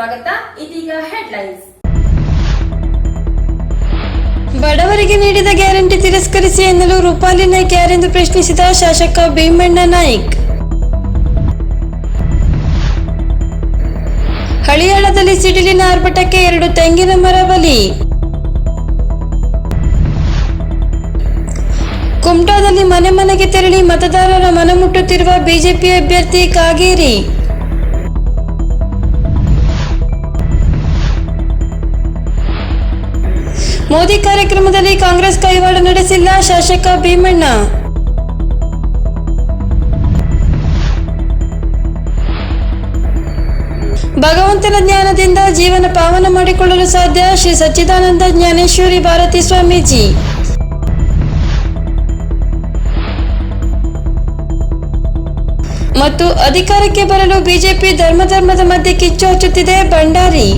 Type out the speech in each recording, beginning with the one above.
ಸ್ವಾಗತ. ಇದೀಗ ಹೆಡ್ಲೈನ್ಸ್ ಬಡವರಿಗೆ ನೀಡಿದ ಗ್ಯಾರಂಟಿ ತಿರಸ್ಕರಿಸಿ ಎನ್ನಲು ರೂಪಾಲಿ ನಾಯ್ಕ ಯಾರೆಂದು ಪ್ರಶ್ನಿಸಿದ ಶಾಸಕ ಭೀಮಣ್ಣ ನಾಯ್ಕ್. ಹಳಿಯಾಳದಲ್ಲಿ ಸಿಡಿಲಿನ ಆರ್ಭಟಕ್ಕೆ ಎರಡು ತೆಂಗಿನ ಮರ ಬಲಿ. ಕುಮಟಾದಲ್ಲಿ ಮನೆ ಮನೆಗೆ ತೆರಳಿ ಮತದಾರರ ಮನಮುಟ್ಟುತ್ತಿರುವ ಬಿಜೆಪಿ ಅಭ್ಯರ್ಥಿ ಕಾಗೇರಿ. ಮೋದಿ ಕಾರ್ಯಕ್ರಮದಲ್ಲಿ ಕಾಂಗ್ರೆಸ್ ಕೈವಾಡ ನಡೆಸಿಲ್ಲ ಶಾಸಕ ಭೀಮಣ್ಣ. ಭಗವಂತನ ಜ್ಞಾನದಿಂದ ಜೀವನ ಪಾವನ ಮಾಡಿಕೊಳ್ಳಲು ಸಾಧ್ಯ ಶ್ರೀ ಸಚ್ಚಿದಾನಂದ ಜ್ಞಾನೇಶ್ವರಿ ಭಾರತಿ ಸ್ವಾಮೀಜಿ. ಮತ್ತು ಅಧಿಕಾರಕ್ಕೆ ಬರಲು ಬಿಜೆಪಿ ಧರ್ಮ ಧರ್ಮದ ಮಧ್ಯೆ ಕಿಚ್ಚು ಹಚ್ಚುತ್ತಿದೆ ಭಂಡಾರಿ.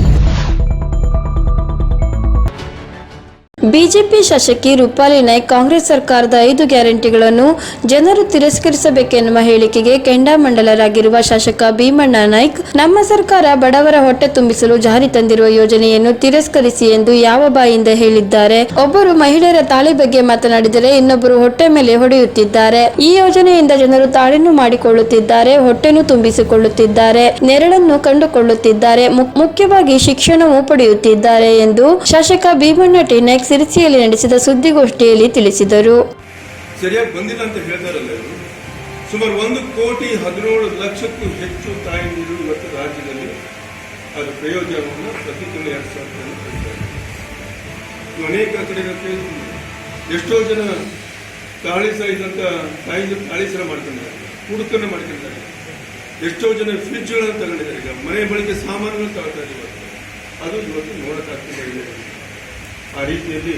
ಬಿಜೆಪಿ ಶಾಸಕಿ ರೂಪಾಲಿ ನಾಯ್ಕ್ ಕಾಂಗ್ರೆಸ್ ಸರ್ಕಾರದ ಐದು ಗ್ಯಾರಂಟಿಗಳನ್ನು ಜನರು ತಿರಸ್ಕರಿಸಬೇಕೆನ್ನುವ ಹೇಳಿಕೆಗೆ ಕೆಂಡಾಮಂಡಲರಾಗಿರುವ ಶಾಸಕ ಭೀಮಣ್ಣ ನಾಯ್ಕ್, ನಮ್ಮ ಸರ್ಕಾರ ಬಡವರ ಹೊಟ್ಟೆ ತುಂಬಿಸಲು ಜಾರಿ ತಂದಿರುವ ಯೋಜನೆಯನ್ನು ತಿರಸ್ಕರಿಸಿ ಎಂದು ಯಾವ ಬಾಯಿಂದ ಹೇಳಿದ್ದಾರೆ? ಒಬ್ಬರು ಮಹಿಳೆಯರ ತಾಳಿ ಬಗ್ಗೆ ಮಾತನಾಡಿದರೆ ಇನ್ನೊಬ್ಬರು ಹೊಟ್ಟೆ ಮೇಲೆ ಹೊಡೆಯುತ್ತಿದ್ದಾರೆ. ಈ ಯೋಜನೆಯಿಂದ ಜನರು ತಾಳಿನೂ ಮಾಡಿಕೊಳ್ಳುತ್ತಿದ್ದಾರೆ, ಹೊಟ್ಟೆನೂ ತುಂಬಿಸಿಕೊಳ್ಳುತ್ತಿದ್ದಾರೆ, ನೆರಳನ್ನು ಕಂಡುಕೊಳ್ಳುತ್ತಿದ್ದಾರೆ ಮುಖ್ಯವಾಗಿ ಶಿಕ್ಷಣವೂ ಪಡೆಯುತ್ತಿದ್ದಾರೆ ಎಂದು ಶಾಸಕ ಭೀಮಣ್ಣ ಟಿ ಸಿರಿಸಿಯಲ್ಲಿ ನಡೆಸಿದ ಸುದ್ದಿಗೋಷ್ಠಿಯಲ್ಲಿ ತಿಳಿಸಿದರು ಸರಿಯಾಗಿ ಬಂದಿಲ್ಲ ಅಂತ ಹೇಳ್ತಾರಲ್ಲ ಸುಮಾರು ಒಂದು ಕೋಟಿ ಹದಿನೇಳು ಲಕ್ಷಕ್ಕೂ ಹೆಚ್ಚು ತಾಯಂದಿರು ಇವತ್ತು ರಾಜ್ಯದಲ್ಲಿ ಅದರ ಪ್ರಯೋಜನವನ್ನು ಪ್ರತಿ ತಿಂಗಳು ಎರಡು ಸಾವಿರ ಅನೇಕ ಕಡೆ. ಎಷ್ಟೋ ಜನ ತಾಳಿ ಇದ್ದಂಥ ತಾಯಿಂದ ತಾಳಿ ಸರ ಮಾಡ್ಕೊಂಡಿದ್ದಾರೆ ಹುಡುಕನ್ನು ಮಾಡ್ಕೊಂಡಿದ್ದಾರೆ ಎಷ್ಟೋ ಜನ ಫ್ರಿಡ್ಜ್ಗಳನ್ನು ತಗೊಂಡಿದ್ದಾರೆ ಈಗ ಮನೆ ಬಳಕೆ ಸಾಮಾನುಗಳನ್ನು ತಗೊಳ್ತಾ ಇದ್ದಾರೆ ಇವತ್ತು. ಅದು ಇವತ್ತು ಮಹಿಳೆಯರಿಗೆ. ಆ ರೀತಿಯಲ್ಲಿ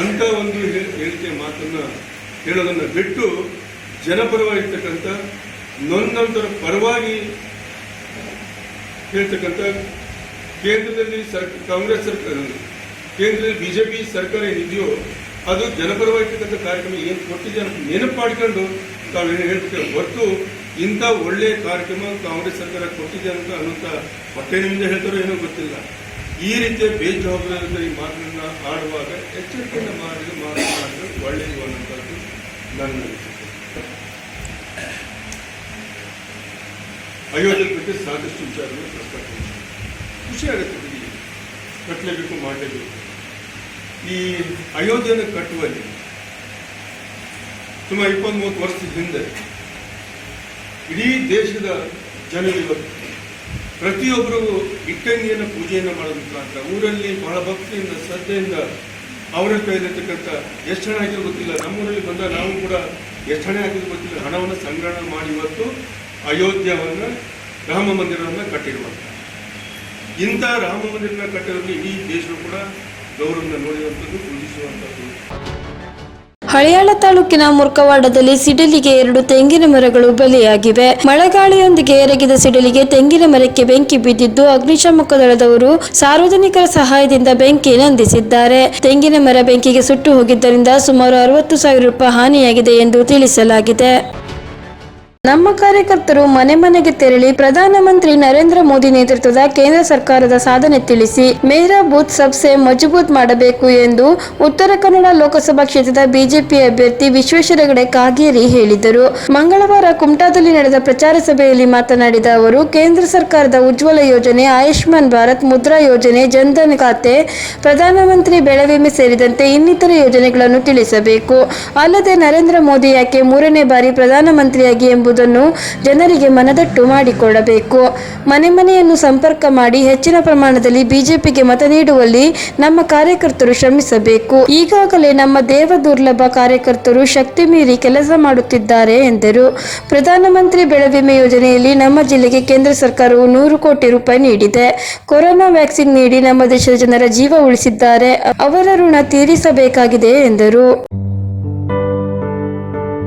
ಅಂತ ಒಂದು ಹೇಳಿಕೆ ಮಾತನ್ನ ಹೇಳೋದನ್ನ ಬಿಟ್ಟು ಜನಪರವಾಗಿರ್ತಕ್ಕಂಥ ನೊಂದಂತರ ಪರವಾಗಿ ಹೇಳ್ತಕ್ಕಂಥ ಕೇಂದ್ರದಲ್ಲಿ ಸರ್, ಕಾಂಗ್ರೆಸ್ ಸರ್ಕಾರ ಕೇಂದ್ರದಲ್ಲಿ ಬಿಜೆಪಿ ಸರ್ಕಾರ ಏನಿದೆಯೋ ಅದು ಜನಪರವಾಗಿರ್ತಕ್ಕಂಥ ಕಾರ್ಯಕ್ರಮ ಏನು ಕೊಟ್ಟಿದೆ ಅಂತ ನೆನಪು ಮಾಡ್ಕೊಂಡು ತಾವೇನು ಹೇಳ್ತೇವೆ ಹೊರತು ಇಂಥ ಒಳ್ಳೆಯ ಕಾರ್ಯಕ್ರಮ ಕಾಂಗ್ರೆಸ್ ಸರ್ಕಾರ ಕೊಟ್ಟಿದೆ ಅಂತ ಅನ್ನೋಂಥ ಹೊಟ್ಟೆ ನಿಮ್ಮಿಂದ ಹೇಳ್ತಾರೋ ಏನೋ ಗೊತ್ತಿಲ್ಲ. ಈ ರೀತಿಯ ಬೇಜವಾಬ್ದಾರಿ ಮಾತನ್ನ ಆಡುವಾಗ ಎಚ್ಚರಿಕೆಯಿಂದ ಮಾಡಿ ಮಾತನಾಡಿದ್ರೆ ಒಳ್ಳೆಯದು ಅನ್ನೋಂಥದ್ದು ನನ್ನ ಅಯೋಧ್ಯೆ ಬಗ್ಗೆ ಸಾಕಷ್ಟು ವಿಚಾರಗಳು ಪ್ರಸ್ತಾಪಿಸಿದೆ. ಖುಷಿ ಆಗುತ್ತೆ ಬಿಡಿ ಕಟ್ಟಲೇಬೇಕು ಮಾಡಲೇಬೇಕು. ಈ ಅಯೋಧ್ಯೆಯನ್ನು ಕಟ್ಟುವಲ್ಲಿ ಸುಮಾರು ಇಪ್ಪತ್ತ್ ಮೂವತ್ತು ವರ್ಷದ ಹಿಂದೆ ಇಡೀ ದೇಶದ ಜನರು ಇವತ್ತು ಪ್ರತಿಯೊಬ್ಬರು ಇಟ್ಟಂಗಿಯನ್ನು ಪೂಜೆಯನ್ನು ಮಾಡೋದ್ರ ಊರಲ್ಲಿ ಬಹಳ ಭಕ್ತಿಯಿಂದ, ಶ್ರದ್ಧೆಯಿಂದ ಅವರ ಕೈಲಿರ್ತಕ್ಕಂಥ ಎಷ್ಟು ಹಣ ಆಗಿರೋ ಗೊತ್ತಿಲ್ಲ. ನಮ್ಮೂರಲ್ಲಿ ಬಂದ ನಾವು ಕೂಡ ಎಷ್ಟು ಹಣ ಆಗಿರೋ ಗೊತ್ತಿಲ್ಲ. ಹಣವನ್ನು ಸಂಗ್ರಹಣ ಮಾಡಿ ಇವತ್ತು ಅಯೋಧ್ಯವನ್ನು ರಾಮ ಮಂದಿರವನ್ನು ಕಟ್ಟಿರುವಂಥ ಇಂಥ ರಾಮ ಮಂದಿರನ ಕಟ್ಟಿರೋದು ಇಡೀ ದೇಶವು ಕೂಡ ಗೌರವ ನೋಡಿರುವಂಥದ್ದು, ಪೂಜಿಸುವಂಥದ್ದು. ಹಳಿಯಾಳ ತಾಲೂಕಿನ ಮುರ್ಕವಾಡದಲ್ಲಿ ಸಿಡಿಲಿಗೆ ಎರಡು ತೆಂಗಿನ ಮರಗಳು ಬಲಿಯಾಗಿವೆ. ಮಳೆಗಾಳಿಯೊಂದಿಗೆ ಎರಗಿದ ಸಿಡಿಲಿಗೆ ತೆಂಗಿನ ಮರಕ್ಕೆ ಬೆಂಕಿ ಬಿದ್ದಿದ್ದು ಅಗ್ನಿಶಾಮಕ ದಳದವರು ಸಾರ್ವಜನಿಕರ ಸಹಾಯದಿಂದ ಬೆಂಕಿ ನಂದಿಸಿದ್ದಾರೆ. ತೆಂಗಿನ ಮರ ಬೆಂಕಿಗೆ ಸುಟ್ಟು ಹೋಗಿದ್ದರಿಂದ ಸುಮಾರು ಅರವತ್ತು ಸಾವಿರ ರೂಪಾಯಿ ಹಾನಿಯಾಗಿದೆ ಎಂದು ತಿಳಿಸಲಾಗಿದೆ. ನಮ್ಮ ಕಾರ್ಯಕರ್ತರು ಮನೆ ಮನೆಗೆ ತೆರಳಿ ಪ್ರಧಾನಮಂತ್ರಿ ನರೇಂದ್ರ ಮೋದಿ ನೇತೃತ್ವದ ಕೇಂದ್ರ ಸರ್ಕಾರದ ಸಾಧನೆ ತಿಳಿಸಿ, ಮೇರಾ ಬೂತ್ ಸಬ್ಸೆ ಮಜಬೂತ್ ಮಾಡಬೇಕು ಎಂದು ಉತ್ತರ ಕನ್ನಡ ಲೋಕಸಭಾ ಕ್ಷೇತ್ರದ ಬಿಜೆಪಿ ಅಭ್ಯರ್ಥಿ ವಿಶ್ವೇಶ್ವರ ಹೆಗಡೆ ಕಾಗೇರಿ ಹೇಳಿದರು. ಮಂಗಳವಾರ ಕುಮಟಾದಲ್ಲಿ ನಡೆದ ಪ್ರಚಾರ ಸಭೆಯಲ್ಲಿ ಮಾತನಾಡಿದ ಅವರು, ಕೇಂದ್ರ ಸರ್ಕಾರದ ಉಜ್ವಲ ಯೋಜನೆ, ಆಯುಷ್ಮಾನ್ ಭಾರತ್ ಮುದ್ರಾ ಯೋಜನೆ, ಜನ್ಧನ್ ಖಾತೆ, ಪ್ರಧಾನಮಂತ್ರಿ ಬೆಳೆ ವಿಮೆ ಸೇರಿದಂತೆ ಇನ್ನಿತರ ಯೋಜನೆಗಳನ್ನು ತಿಳಿಸಬೇಕು. ಅಲ್ಲದೆ ನರೇಂದ್ರ ಮೋದಿ ಯಾಕೆ ಮೂರನೇ ಬಾರಿ ಪ್ರಧಾನಮಂತ್ರಿಯಾಗಿ ಎಂಬುದನ್ನು ಜನರಿಗೆ ಮನದಟ್ಟು ಮಾಡಿಕೊಳ್ಳಬೇಕು. ಮನೆ ಮನೆಯನ್ನು ಸಂಪರ್ಕ ಮಾಡಿ ಹೆಚ್ಚಿನ ಪ್ರಮಾಣದಲ್ಲಿ ಬಿಜೆಪಿಗೆ ಮತ ನೀಡುವಲ್ಲಿ ನಮ್ಮ ಕಾರ್ಯಕರ್ತರು ಶ್ರಮಿಸಬೇಕು. ಈಗಾಗಲೇ ನಮ್ಮ ದೇವ ದುರ್ಲಭ ಕಾರ್ಯಕರ್ತರು ಶಕ್ತಿ ಮೀರಿ ಕೆಲಸ ಮಾಡುತ್ತಿದ್ದಾರೆ ಎಂದರು. ಪ್ರಧಾನಮಂತ್ರಿ ಬೆಳೆ ವಿಮೆ ಯೋಜನೆಯಲ್ಲಿ ನಮ್ಮ ಜಿಲ್ಲೆಗೆ ಕೇಂದ್ರ ಸರ್ಕಾರವು ನೂರು ಕೋಟಿ ರೂಪಾಯಿ ನೀಡಿದೆ. ಕೊರೋನಾ ವ್ಯಾಕ್ಸಿನ್ ನೀಡಿ ನಮ್ಮ ದೇಶದ ಜನರ ಜೀವ ಉಳಿಸಿದ್ದಾರೆ. ಅವರ ಋಣ ತೀರಿಸಬೇಕಾಗಿದೆ ಎಂದರು.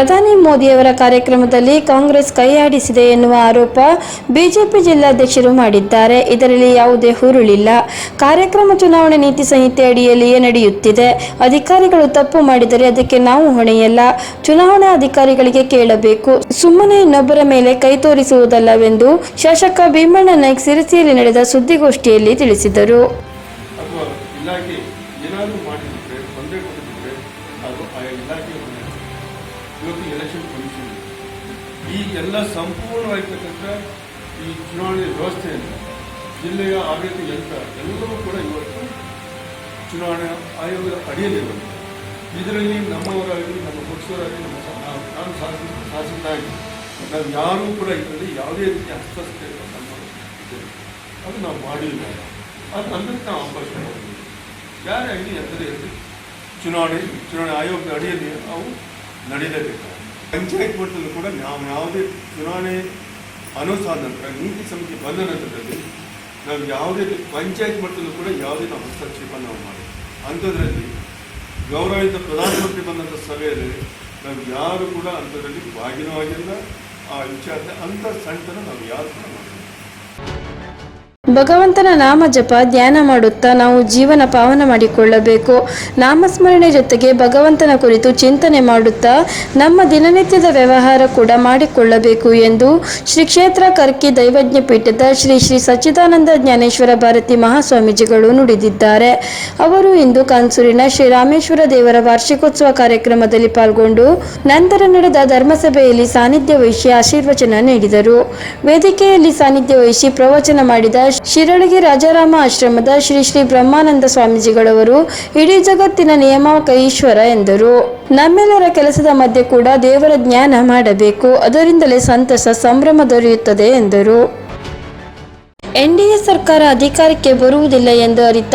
ಪ್ರಧಾನಿ ಮೋದಿಯವರ ಕಾರ್ಯಕ್ರಮದಲ್ಲಿ ಕಾಂಗ್ರೆಸ್ ಕೈಯಾಡಿಸಿದೆ ಎನ್ನುವ ಆರೋಪ ಬಿಜೆಪಿ ಜಿಲ್ಲಾಧ್ಯಕ್ಷರು ಮಾಡಿದ್ದಾರೆ. ಇದರಲ್ಲಿ ಯಾವುದೇ ಹುರುಳಿಲ್ಲ. ಕಾರ್ಯಕ್ರಮ ಚುನಾವಣೆ ನೀತಿ ಸಂಹಿತೆ ಅಡಿಯಲ್ಲಿಯೇ ನಡೆಯುತ್ತಿದೆ. ಅಧಿಕಾರಿಗಳು ತಪ್ಪು ಮಾಡಿದರೆ ಅದಕ್ಕೆ ನಾವು ಹೊಣೆಯಲ್ಲ. ಚುನಾವಣಾ ಅಧಿಕಾರಿಗಳಿಗೆ ಕೇಳಬೇಕು. ಸುಮ್ಮನೆ ಇನ್ನೊಬ್ಬರ ಮೇಲೆ ಕೈ ತೋರಿಸುವುದಲ್ಲವೆಂದು ಶಾಸಕ ಭೀಮಣ್ಣ ನಾಯ್ಕ್ ಸಿರಿಸಿಯಲ್ಲಿ ನಡೆದ ಸುದ್ದಿಗೋಷ್ಠಿಯಲ್ಲಿ ತಿಳಿಸಿದರು. ಇವತ್ತು ಎಲೆಕ್ಷನ್ ಕಮಿಷನ್ ಈ ಎಲ್ಲ ಸಂಪೂರ್ಣವಾಗಿರ್ತಕ್ಕಂಥ ಈ ಚುನಾವಣೆ ವ್ಯವಸ್ಥೆಯನ್ನು ಜಿಲ್ಲೆಯ ಆಡಳಿತ ಯಂತ್ರ ಎಲ್ಲವೂ ಕೂಡ ಇವತ್ತು ಚುನಾವಣಾ ಆಯೋಗದ ಅಡಿಯಲ್ಲಿರುವುದು ಇದರಲ್ಲಿ ನಮ್ಮವರಾಗಲಿ, ನಮ್ಮ ಪಕ್ಷವರಾಗಲಿ ನಮ್ಮ ನಾವು- ನಾನು ಶಾಸಕ ಶಾಸಕನಾಗಿ ನಾವು ಯಾರೂ ಕೂಡ ಇದರಲ್ಲಿ ಯಾವುದೇ ರೀತಿಯ ಹಸ್ತಕ್ಷೇಪ. ಅದು ನಾವು ಮಾಡಿಲ್ಲ. ಅದು ಅಂದ್ರೆ ನಾವು ಅವಕಾಶ ಮಾಡಿದ್ದೀವಿ ಯಾರೇ ಆಗಲಿ ಎಂದರೆ, ಚುನಾವಣೆ ಚುನಾವಣೆ ಆಯೋಗದ ಅಡಿಯಲ್ಲಿ ಅವು ನಡೀಲೇಬೇಕು ಪಂಚಾಯತ್ ಮಟ್ಟದಲ್ಲೂ ಕೂಡ ನಾವು ಯಾವುದೇ ಚುನಾವಣೆ ಅನುಸಾದ ನಂತರ ನೀತಿ ಸಮಿತಿ ಬಂದ ನಂತರದಲ್ಲಿ ನಾವು ಯಾವುದೇ ಪಂಚಾಯತ್ ಮಟ್ಟದಲ್ಲೂ ಕೂಡ ಯಾವುದೇ ನಾವು ಹಸ್ತಕ್ಷೇಪ ನಾವು ಮಾಡಿ ಅಂಥದ್ರಲ್ಲಿ ಗೌರವಿತ ಪ್ರಧಾನಮಂತ್ರಿ ಬಂದಂಥ ಸಭೆಯಲ್ಲಿ ನಾವು ಯಾರು ಕೂಡ ಅಂಥದ್ರಲ್ಲಿ ಭಾಗಿನವಾಗಿಲ್ಲ ಆ ವಿಚಾರದ ಅಂಥ ಸಣ್ಣತನ ನಾವು ಯಾರು ಕೂಡ ಮಾಡಿಲ್ಲ. ಭಗವಂತನ ನಾಮ ಜಪ, ಧ್ಯಾನ ಮಾಡುತ್ತಾ ನಾವು ಜೀವನ ಪಾವನ ಮಾಡಿಕೊಳ್ಳಬೇಕು. ನಾಮಸ್ಮರಣೆ ಜೊತೆಗೆ ಭಗವಂತನ ಕುರಿತು ಚಿಂತನೆ ಮಾಡುತ್ತಾ ನಮ್ಮ ದಿನನಿತ್ಯದ ವ್ಯವಹಾರ ಕೂಡ ಮಾಡಿಕೊಳ್ಳಬೇಕು ಎಂದು ಶ್ರೀ ಕ್ಷೇತ್ರ ಕರ್ಕಿ ದೈವಜ್ಞ ಪೀಠದ ಶ್ರೀ ಶ್ರೀ ಸಚ್ಚಿದಾನಂದ ಜ್ಞಾನೇಶ್ವರ ಭಾರತಿ ಮಹಾಸ್ವಾಮೀಜಿಗಳು ನುಡಿದಿದ್ದಾರೆ. ಅವರು ಇಂದು ಕಾನ್ಸೂರಿನ ಶ್ರೀ ರಾಮೇಶ್ವರ ದೇವರ ವಾರ್ಷಿಕೋತ್ಸವ ಕಾರ್ಯಕ್ರಮದಲ್ಲಿ ಪಾಲ್ಗೊಂಡು ನಂತರ ನಡೆದ ಧರ್ಮಸಭೆಯಲ್ಲಿ ಸಾನ್ನಿಧ್ಯ ವಹಿಸಿ ಆಶೀರ್ವಚನ ನೀಡಿದರು. ವೇದಿಕೆಯಲ್ಲಿ ಸಾನ್ನಿಧ್ಯ ವಹಿಸಿ ಪ್ರವಚನ ಮಾಡಿದ ಶಿರಳಗಿ ರಾಜಾರಾಮ ಆಶ್ರಮದ ಶ್ರೀ ಶ್ರೀ ಬ್ರಹ್ಮಾನಂದ ಸ್ವಾಮೀಜಿಗಳವರು, ಇಡೀ ಜಗತ್ತಿನ ನಿಯಮಕ ಈಶ್ವರ ಎಂದರು. ನಮ್ಮೆಲ್ಲರ ಕೆಲಸದ ಮಧ್ಯೆ ಕೂಡ ದೇವರ ಜ್ಞಾನ ಮಾಡಬೇಕು. ಅದರಿಂದಲೇ ಸಂತಸ, ಸಂಭ್ರಮ ದೊರೆಯುತ್ತದೆ ಎಂದರು. ಎನ್ಡಿಎ ಸರ್ಕಾರ ಅಧಿಕಾರಕ್ಕೆ ಬರುವುದಿಲ್ಲ ಎಂದು ಅರಿತ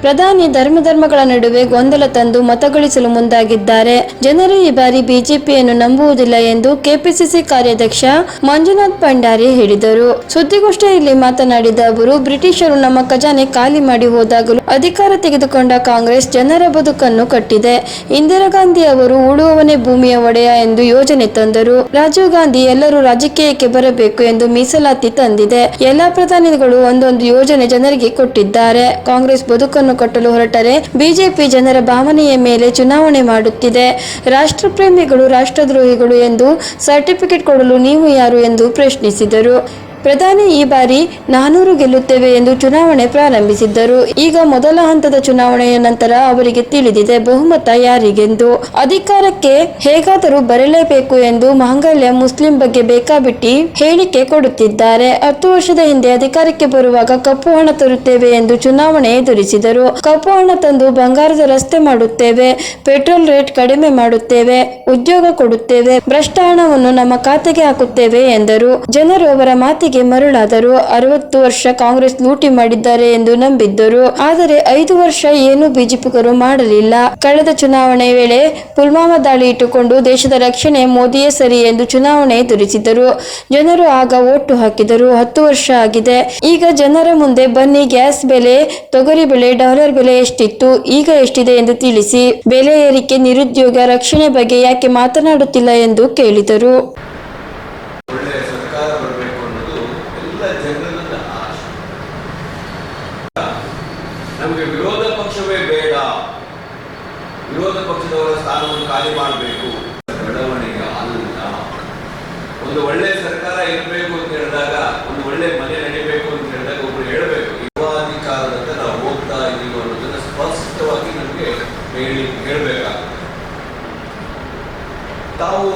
ಪ್ರಧಾನಿ ಧರ್ಮ ಧರ್ಮಗಳ ನಡುವೆ ಗೊಂದಲ ತಂದು ಮತಗಳಿಸಲು ಮುಂದಾಗಿದ್ದಾರೆ. ಜನರು ಈ ಬಾರಿ ಬಿಜೆಪಿಯನ್ನು ನಂಬುವುದಿಲ್ಲ ಎಂದು ಕೆಪಿಸಿಸಿ ಕಾರ್ಯಾಧ್ಯಕ್ಷ ಮಂಜುನಾಥ್ ಭಂಡಾರಿ ಹೇಳಿದರು. ಸುದ್ದಿಗೋಷ್ಠಿಯಲ್ಲಿ ಮಾತನಾಡಿದ ಅವರು, ಬ್ರಿಟಿಷರು ನಮ್ಮ ಖಜಾನೆ ಖಾಲಿ ಮಾಡಿ ಹೋದಾಗಲೂ ಅಧಿಕಾರ ತೆಗೆದುಕೊಂಡ ಕಾಂಗ್ರೆಸ್ ಜನರ ಬದುಕನ್ನು ಕಟ್ಟಿದೆ. ಇಂದಿರಾ ಗಾಂಧಿ ಅವರು ಉಳುವವನೇ ಭೂಮಿಯ ಒಡೆಯ ಎಂದು ಯೋಜನೆ ತಂದರು. ರಾಜೀವ್ ಗಾಂಧಿ ಎಲ್ಲರೂ ರಾಜಕೀಯಕ್ಕೆ ಬರಬೇಕು ಎಂದು ಮೀಸಲಾತಿ ತಂದಿದೆ. ಎಲ್ಲಾ ಪ್ರಧಾನಿಗಳು ಒಂದೊಂದು ಯೋಜನೆ ಜನರಿಗೆ ಕೊಟ್ಟಿದ್ದಾರೆ. ಕಾಂಗ್ರೆಸ್ ಬದುಕನ್ನು ಕಟ್ಟಲು ಹೊರಟರೆ ಬಿಜೆಪಿ ಜನರ ಭಾವನೆಯ ಮೇಲೆ ಚುನಾವಣೆ ಮಾಡುತ್ತಿದೆ. ರಾಷ್ಟ್ರಪ್ರೇಮಿಗಳು, ರಾಷ್ಟ್ರದ್ರೋಹಿಗಳು ಎಂದು ಸರ್ಟಿಫಿಕೇಟ್ ಕೊಡಲು ನೀವು ಯಾರು ಎಂದು ಪ್ರಶ್ನಿಸಿದರು. ಪ್ರಧಾನಿ ಈ ಬಾರಿ ನಾನೂರು ಗೆಲ್ಲುತ್ತೇವೆ ಎಂದು ಚುನಾವಣೆ ಪ್ರಾರಂಭಿಸಿದ್ದರು. ಈಗ ಮೊದಲ ಹಂತದ ಚುನಾವಣೆಯ ನಂತರ ಅವರಿಗೆ ತಿಳಿದಿದೆ ಬಹುಮತ ಯಾರಿಗೆಂದು. ಅಧಿಕಾರಕ್ಕೆ ಹೇಗಾದರೂ ಬರಲೇಬೇಕು ಎಂದು ಮಾಂಗಲ್ಯ ಮುಸ್ಲಿಂ ಬಗ್ಗೆ ಬೇಕಾಬಿಟ್ಟಿ ಹೇಳಿಕೆ ಕೊಡುತ್ತಿದ್ದಾರೆ. ಹತ್ತು ವರ್ಷದ ಹಿಂದೆ ಅಧಿಕಾರಕ್ಕೆ ಬರುವಾಗ ಕಪ್ಪು ಹಣ ತರುತ್ತೇವೆ ಎಂದು ಚುನಾವಣೆ ಎದುರಿಸಿದರು. ಕಪ್ಪು ಹಣ ತಂದು ಬಂಗಾರದ ರಸ್ತೆ ಮಾಡುತ್ತೇವೆ, ಪೆಟ್ರೋಲ್ ರೇಟ್ ಕಡಿಮೆ ಮಾಡುತ್ತೇವೆ, ಉದ್ಯೋಗ ಕೊಡುತ್ತೇವೆ ಭ್ರಷ್ಟ ಹಣವನ್ನು ನಮ್ಮ ಖಾತೆಗೆ ಹಾಕುತ್ತೇವೆ ಎಂದರು. ಜನರು ಅವರ ಮಾತಿಗೆ ಮರುಳಾದರು ಅರವತ್ತು ವರ್ಷ ಕಾಂಗ್ರೆಸ್ ಲೂಟಿ ಮಾಡಿದ್ದಾರೆ ಎಂದು ನಂಬಿದ್ದರು. ಆದರೆ ಐದು ವರ್ಷ ಏನು ಬಿಜೆಪಿಗರು ಮಾಡಲಿಲ್ಲ. ಕಳೆದ ಚುನಾವಣೆ ವೇಳೆ ಪುಲ್ವಾಮಾ ದಾಳಿ ಇಟ್ಟುಕೊಂಡು ದೇಶದ ರಕ್ಷಣೆ ಮೋದಿಯೇ ಸರಿ ಎಂದು ಚುನಾವಣೆ ಎದುರಿಸಿದರು ಜನರು ಆಗ ಓಟು ಹಾಕಿದರು. ಹತ್ತು ವರ್ಷ ಆಗಿದೆ. ಈಗ ಜನರ ಮುಂದೆ ಬನ್ನಿ, ಗ್ಯಾಸ್ ಬೆಲೆ, ತೊಗರಿ ಬೆಲೆ, ಡಾಲರ್ ಬೆಲೆ ಎಷ್ಟಿತ್ತು, ಈಗ ಎಷ್ಟಿದೆ ಎಂದು ತಿಳಿಸಿ. ಬೆಲೆ ಏರಿಕೆ ನಿರುದ್ಯೋಗ, ರಕ್ಷಣೆ ಬಗ್ಗೆ ಯಾಕೆ ಮಾತನಾಡುತ್ತಿಲ್ಲ ಎಂದು ಕೇಳಿದರು ಒಳ್ಳೆಯ ಸರ್ಕಾರ ಬರಬೇಕು ಅನ್ನೋದು ಆಶೆ ನಮಗೆ ವಿರೋಧ ಪಕ್ಷವೇ ಬೇಡ. ವಿರೋಧ ಪಕ್ಷದವರ ಸ್ಥಾನವನ್ನು ಖಾಲಿ ಮಾಡಬೇಕು. ಬೆಳವಣಿಗೆ ಅಲ್ಲ. ಒಂದು ಒಳ್ಳೆ ಸರ್ಕಾರ ಇರಬೇಕು ಅಂತ ಹೇಳಿದಾಗ, ಒಂದು ಒಳ್ಳೆ ಮನೆ ನಡಿಬೇಕು ಅಂತ ಹೇಳಿದಾಗ ಒಬ್ರು ಹೇಳಬೇಕು. ಯುವಾಧಿಕಾರದತ್ತ ನಾವು ಹೋಗ್ತಾ ಇದೀವಿ ಅನ್ನೋದನ್ನ ಸ್ಪಷ್ಟವಾಗಿ ನಮಗೆ ಹೇಳಿ ಹೇಳಬೇಕಾಗುತ್ತೆ ತಾವು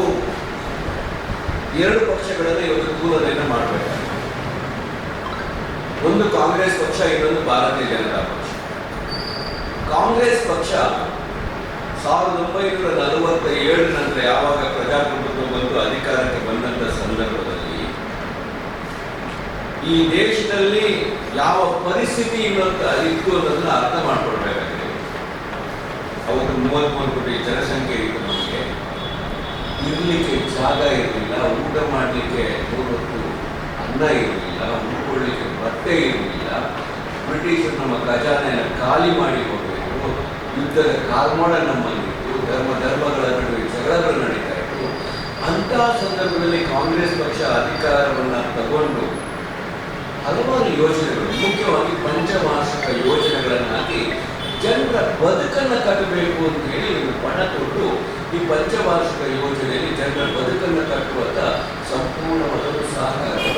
ಎರಡು ಪಕ್ಷಗಳನ್ನು ಇವತ್ತು ದೂರದಿಂದ ಮಾಡಬೇಕಾಗಿದೆ ಒಂದು ಕಾಂಗ್ರೆಸ್ ಪಕ್ಷ, ಇನ್ನೊಂದು ಭಾರತೀಯ ಜನತಾ ಪಕ್ಷ. ಕಾಂಗ್ರೆಸ್ ಪಕ್ಷ ಸಾವಿರದ ಒಂಬೈನೂರ ನಲವತ್ತ ಏಳು ನಂತರ ಯಾವಾಗ ಪ್ರಜಾಪ್ರಭುತ್ವ ಬಂದು ಅಧಿಕಾರಕ್ಕೆ ಬಂದಂತ ಸಂದರ್ಭದಲ್ಲಿ ಈ ದೇಶದಲ್ಲಿ ಯಾವ ಪರಿಸ್ಥಿತಿ ಇನ್ನೊಂದು ಇತ್ತು ಅನ್ನೋದನ್ನ ಅರ್ಥ ಮಾಡ್ಕೊಳ್ಬೇಕಾಗಿದೆ. ಅವತ್ತು ಮೂವತ್ತ್ಮೂರು ಕೋಟಿ ಜನಸಂಖ್ಯೆ ಇತ್ತು ನಮಗೆ. ಇರಲಿಕ್ಕೆ ಜಾಗ ಇರಲಿಲ್ಲ, ಊಟ ಮಾಡಲಿಕ್ಕೆ ಮೂವತ್ತು ಅನ್ನ ಇರಲಿಲ್ಲ ಉಳ್ಕೊಳ್ಳಿಕ್ಕೆ ಬಟ್ಟೆ ಇರಲಿಲ್ಲ ಬ್ರಿಟಿಷರು ನಮ್ಮ ಖಜಾನೆಯನ್ನು ಖಾಲಿ ಮಾಡಿ ಹೋಗಬೇಕು ಯುದ್ಧದ ಕಾರ್ಮೋಡ ನಮ್ಮಲ್ಲಿತ್ತು. ಧರ್ಮ ಧರ್ಮಗಳ ನಡುವೆ ಜಗಳಗಳು ನಡೀತಾ ಇತ್ತು. ಅಂತಹ ಸಂದರ್ಭದಲ್ಲಿ ಕಾಂಗ್ರೆಸ್ ಪಕ್ಷ ಅಧಿಕಾರವನ್ನು ತಗೊಂಡು ಹಲವಾರು ಯೋಜನೆಗಳು, ಮುಖ್ಯವಾಗಿ ಪಂಚವಾರ್ಷಿಕ ಯೋಜನೆಗಳನ್ನು ಹಾಕಿ ಜನರ ಬದುಕನ್ನು ಕಟ್ಟಬೇಕು ಅಂತ ಹೇಳಿ ಪಣ ಕೊಟ್ಟು ಈ ಪಂಚವಾರ್ಷಿಕ ಯೋಜನೆಯಲ್ಲಿ ಜನರ ಬದುಕನ್ನು ಕಟ್ಟುವಂತ ಸಂಪೂರ್ಣವಾದ ಸಹಕಾರ.